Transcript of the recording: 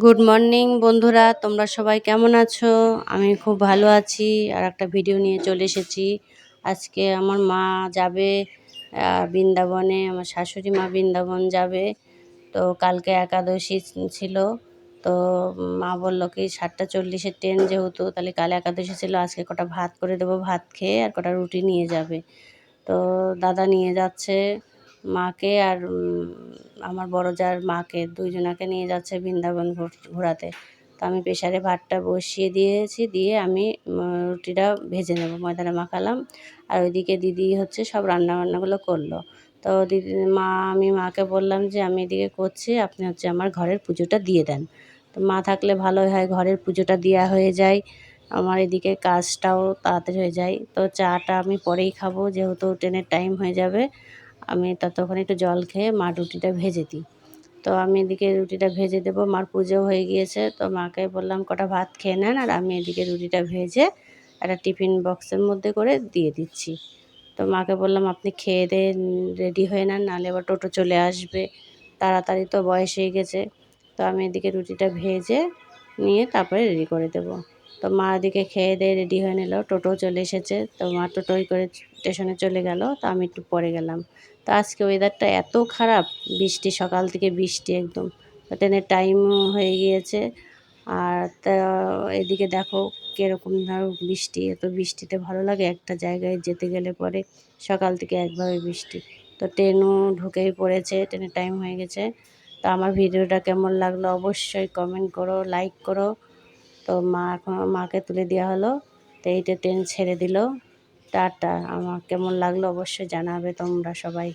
Good morning বন্ধুরা। তোমরা সবাই কেমন আছো? আমি খুব ভালো আছি আর একটা ভিডিও নিয়ে চলে এসেছি। আজকে আমার মা যাবে বৃন্দাবনে, আমার শাশুড়ি মা বৃন্দাবন যাবে। তো কালকে একাদশী ছিল, তো মা বলল কি, সাতটা চল্লিশের ট্রেন যেহেতু, তাহলে কাল একাদশী ছিল, আজকে কটা ভাত করে দেবো, ভাত খেয়ে আর কটা রুটি নিয়ে যাবে। তো দাদা নিয়ে যাচ্ছে। মাকে আর আমার বড় যার মাকে, দুইজনাকে নিয়ে যাচ্ছে বৃন্দাবন ঘোরাতে। তো আমি প্রেশারে ভাতটা বসিয়ে দিয়েছি, দিয়ে আমি রুটিটা ভেজে নেব ময়দাটা মাখালাম। আর ওইদিকে দিদি হচ্ছে সব রান্না বান্নাগুলো করল। তো দিদি, মা, আমি মাকে বললাম যে, আমি এদিকে করছি, আপনি হচ্ছে আমার ঘরের পুজোটা দিয়ে দেন। তো মা থাকলে ভালোই হয়, ঘরের পুজোটা দেওয়া হয়ে যায়। আমার এদিকে কাজটাও তাড়াতাড়ি হয়ে যায়। তো চাটা আমি পরেই খাব, যেহেতু ট্রেনের টাইম হয়ে যাবে। আমি ততক্ষণ একটু জল খেয়ে মা রুটিটা ভেজে দিই। তো আমি এদিকে রুটিটা ভেজে দেবো, মার পুজো হয়ে গিয়েছে, তো মাকে বললাম কটা ভাত খেয়ে নেন আর আমি এদিকে রুটিটা ভেজে একটা টিফিন বক্সের মধ্যে করে দিয়ে দিচ্ছি। তো মাকে বললাম, আপনি খেয়ে দিয়ে রেডি হয়ে নেন, নাহলে আবার টোটো চলে আসবে। তাড়াতাড়ি তো বয়স হয়ে গেছে। তো আমি এদিকে রুটিটা ভেজে নিয়ে তারপরে রেডি করে দেবো। তো মা এদিকে খেয়ে দিয়ে রেডি হয়ে নিল। টোটো চলে এসেছে। তো মা টোটোই করে স্টেশনে চলে গেল। তো আমি একটু পরে গেলাম। তো আজকে ওয়েদারটা এত খারাপ। বৃষ্টি, সকাল থেকে বৃষ্টি একদম। ট্রেনের টাইম হয়ে গিয়েছে। আর তা এদিকে দেখো কীরকম ধরো বৃষ্টি। এত বৃষ্টিতে ভালো লাগে একটা জায়গায় যেতে গেলে পরে সকাল থেকে একভাবে বৃষ্টি। তো ট্রেনও ঢুকেই পড়েছে। ট্রেনের টাইম হয়ে গেছে। তো আমার ভিডিওটা কেমন লাগল অবশ্যই কমেন্ট করো লাইক করো। তো মা এখন মাকে তুলে দেওয়া হলো। তো এইটা ট্রেন ছেড়ে দিল। টাটা, আমার কেমন লাগল অবশ্যই জানাবে তোমরা সবাই।